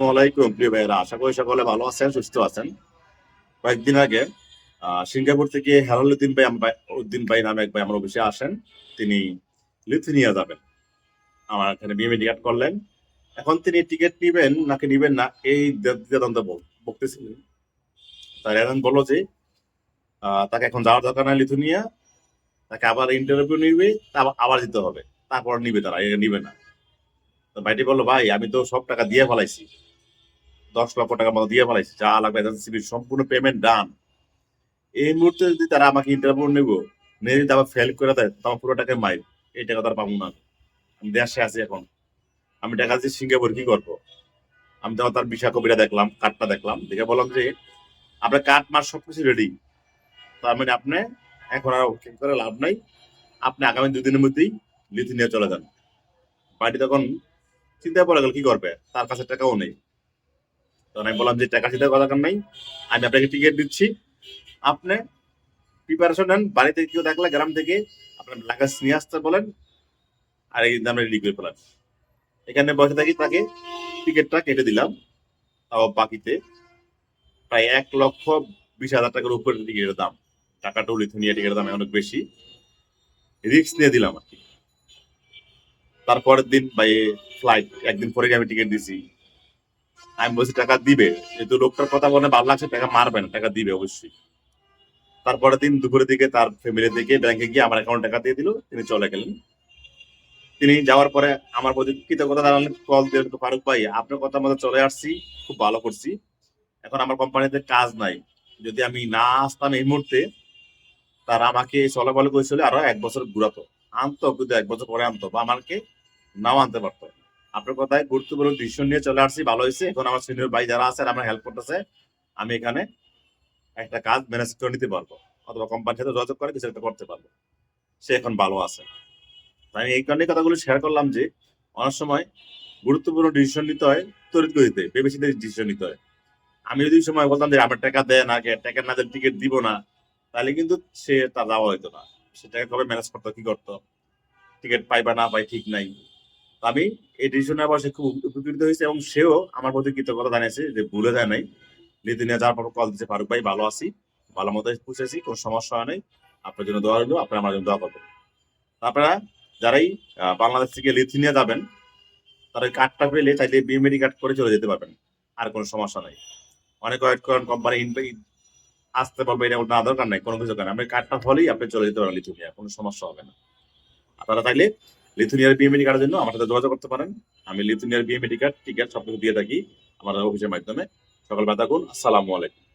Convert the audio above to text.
আসসালামাইকুম প্রিয় ভাইয়েরা। আশা করি সকলে ভালো আছেন, সুস্থ আছেন। কয়েকদিন আগে সিঙ্গাপুর থেকে হেলালুদ্দিন ভাই উদ্দিন ভাই নামে এক ভাই আমার অফিসে আসেন। তিনি লিথুনিয়া যাবেন। আমার এখানে বিএমএ টিকিট করলেন। এখন তিনি টিকিট নিবেন নাকি নিবেন না, এই দ্বিধাদ্বন্দ্ব বল- বলতেছিলেন। তার এখন বলল যে তাকে এখন যাওয়ার দরকার নাই লিথুনিয়া। তাকে আবার ইন্টারভিউ নিবে আবার- দিতে হবে। তারপর নিবে তারা নিবে না। তো ভাইটি বলল, ভাই, আমি তো সব টাকা দিয়ে ফেলাইছি। দশ লক্ষ টাকা মতো দিয়ে ফেলাইছি, যা লাগবে এজেন্সি সম্পূর্ণ পেমেন্ট ডান এই মুহূর্তে যদি তারা আমাকে ইন্টারভিউ নেব নিয়ে যদি আবার ফেল করে দেয় তখন পুরো টাকা মাইল এই টাকা তার পাবো না। আমি দেশে আছি এখন। আমি টাকা দিয়ে সিঙ্গাপুর কি করব। আমি তখন তার বিশা কবিরা দেখলাম কার্ডটা দেখলাম। দেখে বললাম যে, আপনার কার্ড মার সবকিছু রেডি তার মানে আপনি এখন আর ওকে করে লাভ নাই। আপনি আগামী দুদিনের মধ্যেই লিথি নিয়ে চলে যান। বাড়ি তখন চিন্তা পড়ে গেল, কি করবে? তার কাছে টাকাও নেই। তখন আমি বললাম যে টাকা চিন্তা করার দরকার নাই। আমি আপনাকে টিকিট দিচ্ছি। আপনি প্রিপারেশন নেন, বাড়িতে কেউ দেখলে গ্রাম থেকে আপনার লাগেজ নিয়ে আসতে বলেন, আর এই দামে রেডি করে ফেলেন এখানে বসে থাকি, তাকে টিকিটটা কেটে দিলাম। তাও বাকিতে প্রায় এক লক্ষ বিশ হাজার টাকার উপরে টিকিটের দাম। টাকাটা লিথুনিয়া টিকিটের দাম অনেক বেশি। রিস্ক নিয়ে দিলাম আর কি। তারপরের দিন বাই ফ্লাইট একদিন পরে আমি টিকিট দিছি। আমি বলছি, টাকা দিবে। যেহেতু লোকটার কথা বলে ভালো লাগছে টাকা মারবে না, টাকা দিবে অবশ্যই। তারপরের দিন দুপুরের দিকে তার ফ্যামিলি থেকে ব্যাংকে গিয়ে আমার অ্যাকাউন্ট টাকা দিয়ে দিল, তিনি চলে গেলেন। তিনি যাওয়ার পরে আমার প্রতি কৃতজ্ঞতা জানালেন, কল দিলেন ফারুক ভাই, আপনার কথা মতো চলে আসছি, খুব ভালো করছি। এখন আমার কোম্পানিতে কাজ নাই। যদি আমি না আসতাম এই মুহূর্তে, তারা আমাকে চলাফল করেছিল, আরও এক বছর ঘুরাতো। আনতো, কিন্তু এক বছর পরে আনতো, বা আমাকে নাও আনতে পারতো। আপনার কথায় গুরুত্বপূর্ণ ডিসিশন নিয়ে চলে আসছি, ভালো হয়েছে। এখন আমার সিনিয়র ভাই যারা আছে আমার হেল্প করতেছে, আমি এখানে একটা কাজ ম্যানেজ করে নিতে পারব। অথবা কোম্পানির সাথে যোগাযোগ করে, কিছু একটা করতে পারব। সে এখন ভালো আছে। আমি এই কারণে কথাগুলো শেয়ার করলাম যে, অনেক সময় গুরুত্বপূর্ণ ডিসিশন নিতে হয়, তড়িৎ গতিতে ভেবেচিন্তে ডিসিশন নিতে হয়। আমি যদি সময় বলতাম যে, আমার টাকা দেয় না টাকা না দিলে টিকিট দিব না, তাহলে কিন্তু সে তার যাওয়া হইতো না। সে টাকা কবে ম্যানেজ করতো, কি করতো? টিকিট পাই বা না, পাই ঠিক নাই। তো আমি এই ডিসিশন নেওয়ার সে খুব উপকৃত হয়েছে এবং সেও আমার প্রতি কৃতজ্ঞতা জানিয়েছে যে ভুলে যায় নাই। নিয়ে যাওয়ার পর কল দিচ্ছে ফারুক ভাই, ভালো আছি, ভালো মতো পুষেছি কোনো সমস্যা হয় নাই। আপনার জন্য দোয়া রইল, আপনারা আমার জন্য দোয়া করবেন। আপনারা যারাই বাংলাদেশ থেকে লিথুনিয়া যাবেন তারা কার্ডটা পেলে চাইলে বিএমএডি কার্ড করে চলে যেতে পারবেন, আর কোনো সমস্যা নাই। অনেক ওয়েট করেন কোম্পানি আসতে পারবে এটা না দরকার নাই, কোনো কিছু কারণ আপনি কার্ডটা হলেই আপনি চলে যেতে পারেন লিথুনিয়া কোনো সমস্যা হবে না। আপনারা চাইলে লিথুনিয়ার বিএমএডি কার্ডের জন্য আমার সাথে যোগাযোগ করতে পারেন। আমি লিথুনিয়ার বিএমএডি কার্ড টিকার সব কিছু দিয়ে থাকি আমার অফিসের মাধ্যমে। সকল বাতাগুন আসসালামু আলাইকুম।